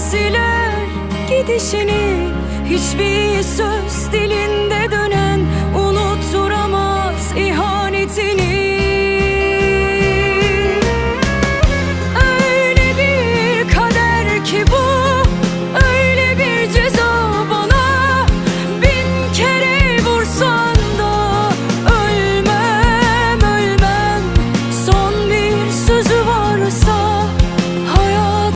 siler gidişini. Hiçbir söz dilinde dönen Unutturamaz ihanetini